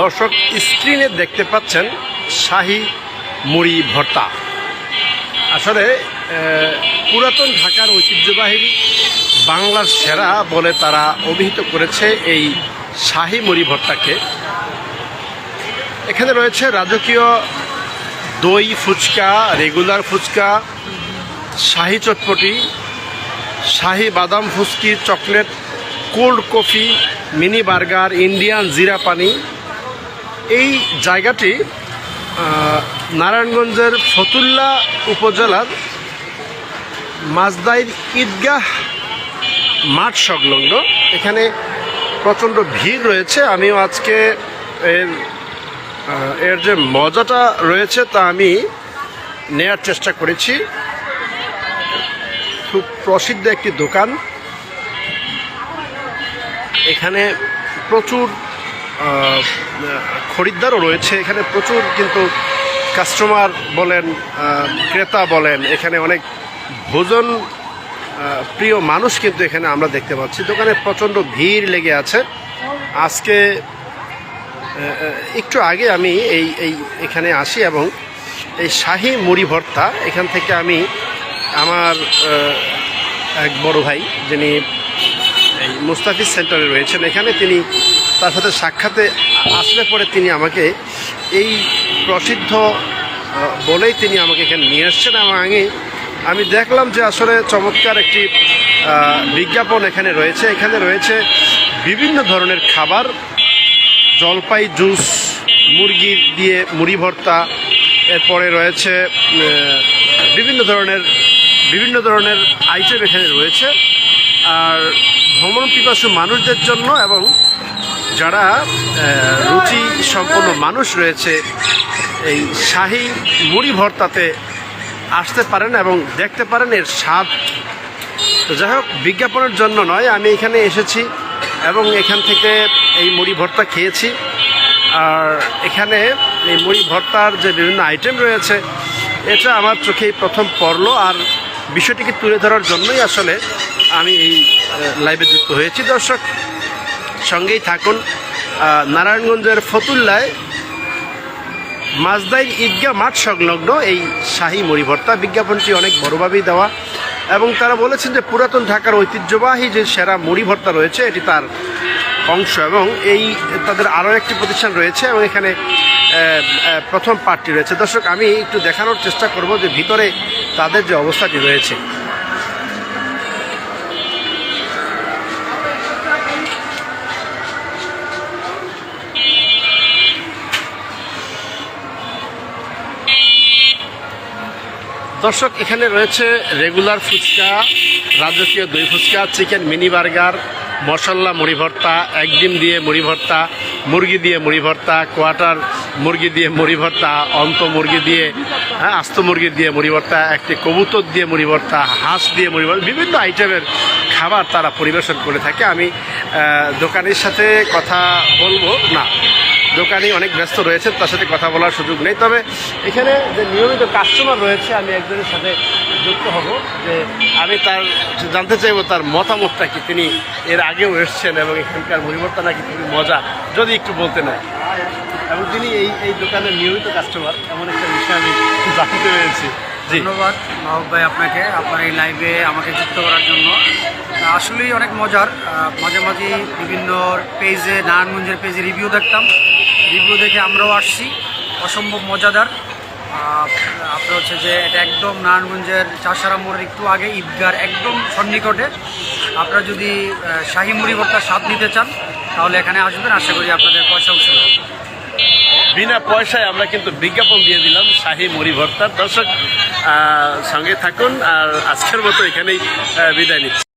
দর্শক, স্ক্রিনে দেখতে পাচ্ছেন শাহি মুড়ি ভর্তা। আসলে পুরাতন ঢাকার ঐতিহ্যবাহী বাংলার সেরা বলে তারা অভিহিত করেছে এই শাহি মুড়ি ভর্তাকে। এখানে রয়েছে রাজকীয় দই ফুচকা রেগুলার ফুচকা, শাহি চটপটি, শাহি বাদাম ফুচকি, chocolate, cold coffee, mini burger, Indian jeera pani. এই জায়গাটি নারায়ণগঞ্জের ফতুল্লা উপজেলার মাজদাইর ঈদগাহ মাঠ সংলগ্ন। এখানে প্রচণ্ড ভিড় রয়েছে। আমিও আজকে এর এর যে মজাটা রয়েছে তা আমি নেয়ার চেষ্টা করেছি। খুব প্রসিদ্ধ একটি দোকান। এখানে প্রচুর খরিদ্দারও রয়েছে। এখানে প্রচুর কিন্তু কাস্টমার বলেন ক্রেতা বলেন, এখানে অনেক ভোজন প্রিয় মানুষ কিন্তু এখানে আমরা দেখতে পাচ্ছি। দোকানে প্রচণ্ড ভিড় লেগে আছে। আজকে একটু আগে আমি এই এই এখানে আসি এবং এই শাহী মুড়ি ভর্তা, এখান থেকে আমি আমার এক বড় ভাই যিনি এই মুস্তাফিজ সেন্টারে রয়েছেন, এখানে তিনি তার সাথে সাক্ষাতে আসলে পরে তিনি আমাকে এই প্রসিদ্ধ বলেই তিনি আমাকে এখানে নিয়ে এসছেন এবং আমি আমি দেখলাম যে আসলে চমৎকার একটি বিজ্ঞাপন এখানে রয়েছে। এখানে রয়েছে বিভিন্ন ধরনের খাবার জলপাই জুস, মুরগি দিয়ে মুড়ি ভর্তা, এরপরে রয়েছে বিভিন্ন ধরনের বিভিন্ন ধরনের আইটেম এখানে রয়েছে। আর ভ্রমণ পিপাসু মানুষদের জন্য এবং যারা রুচি সম্পন্ন মানুষ রয়েছে, এই শাহী মুড়ি ভর্তাতে আসতে পারেন এবং দেখতে পারেন এর স্বাদ। তো যাই হোক, বিজ্ঞাপনের জন্য নয়, আমি এখানে এসেছি। এবং এখান থেকে এই মুড়ি ভর্তা খেয়েছি। আর এখানে এই মুড়ি ভর্তার যে বিভিন্ন আইটেম রয়েছে, এটা আমার চোখেই প্রথম পড়ল। আর বিষয়টিকে তুলে ধরার জন্যই আসলে আমি এই লাইভে যুক্ত হয়েছি। দর্শক, সঙ্গেই থাকুন নারায়ণগঞ্জের ফতুল্লায় মাজদাইর ঈদগা মাঠ সংলগ্ন এই শাহী মুড়ি ভর্তা। বিজ্ঞাপনটি অনেক বড়ভাবেই দেওয়া। এবং তারা বলেছেন যে পুরাতন ঢাকার ঐতিহ্যবাহী যে সেরা মুড়ি ভর্তা রয়েছে, এটি তার অংশ এবং এই তাদের আরও একটি প্রতিষ্ঠান রয়েছে এবং এখানে প্রথম পার্টটি রয়েছে। দর্শক, আমি একটু দেখানোর চেষ্টা করব যে ভিতরে তাদের যে অবস্থাটি রয়েছে। দর্শক, এখানে রয়েছে রেগুলার ফুচকা, রাজকীয় দই fuchka, chicken mini burger masala muri bharta এক ডিম দিয়ে মুড়ি ভর্তা, মুরগি দিয়ে মুড়ি ভর্তা, কোয়াটার মুরগি দিয়ে মুড়ি ভর্তা, অন্ত মুরগি দিয়ে হ্যাঁ আস্ত মুরগি দিয়ে মুড়ি ভর্তা, একটি কবুতর দিয়ে মুড়ি ভর্তা, হাঁস দিয়ে মুড়ি ভর্তা, বিভিন্ন আইটেমের খাবার তারা পরিবেশন করে থাকে। আমি দোকানের সাথে কথা বলব, না দোকানি অনেক ব্যস্ত রয়েছেন, তার সাথে কথা বলার সুযোগ নেই। তবে এখানে যে নিয়মিত কাস্টমার রয়েছে, আমি একজনের সাথে যুক্ত হব যে আমি তার জানতে চাইব তার মতামতটা কি, তিনি এর আগেও এসছেন এবং এখানকার পরিবর্তন নাকি খুবই মজা, যদি একটু বলতে নেয়। এবং তিনি এই এই দোকানের নিয়মিত কাস্টমার এমন একটা বিষয় আমি জানতে পেরেছি। ধন্যবাদ, মাহবুব ভাই আপনাকে, আপনার এই লাইভে আমাকে যুক্ত করার জন্য। আসলেই অনেক মজার মাঝে মাঝে বিভিন্ন পেজে নারায়ণগঞ্জের পেজে রিভিউ দেখতাম। রিভিউ দেখে আমরাও আসছি। অসম্ভব মজাদার। আপনার হচ্ছে যে এটা একদম নারায়ণগঞ্জের চাষারা মোড়ের একটু আগে ঈদগার একদম সন্নিকটে। আপনারা যদি শাহী মুড়ি ভর্তার স্বাদ নিতে চান, তাহলে এখানে আসবেন। আশা করি আপনাদের পয়সা উঠে বিনা পয়সায় আমরা কিন্তু বিজ্ঞাপন দিয়ে দিলাম শাহী মুড়ি ভর্তার। দর্শক সঙ্গে থাকুন আর আজকের মতো এখানেই বিদায় নিচ্ছি।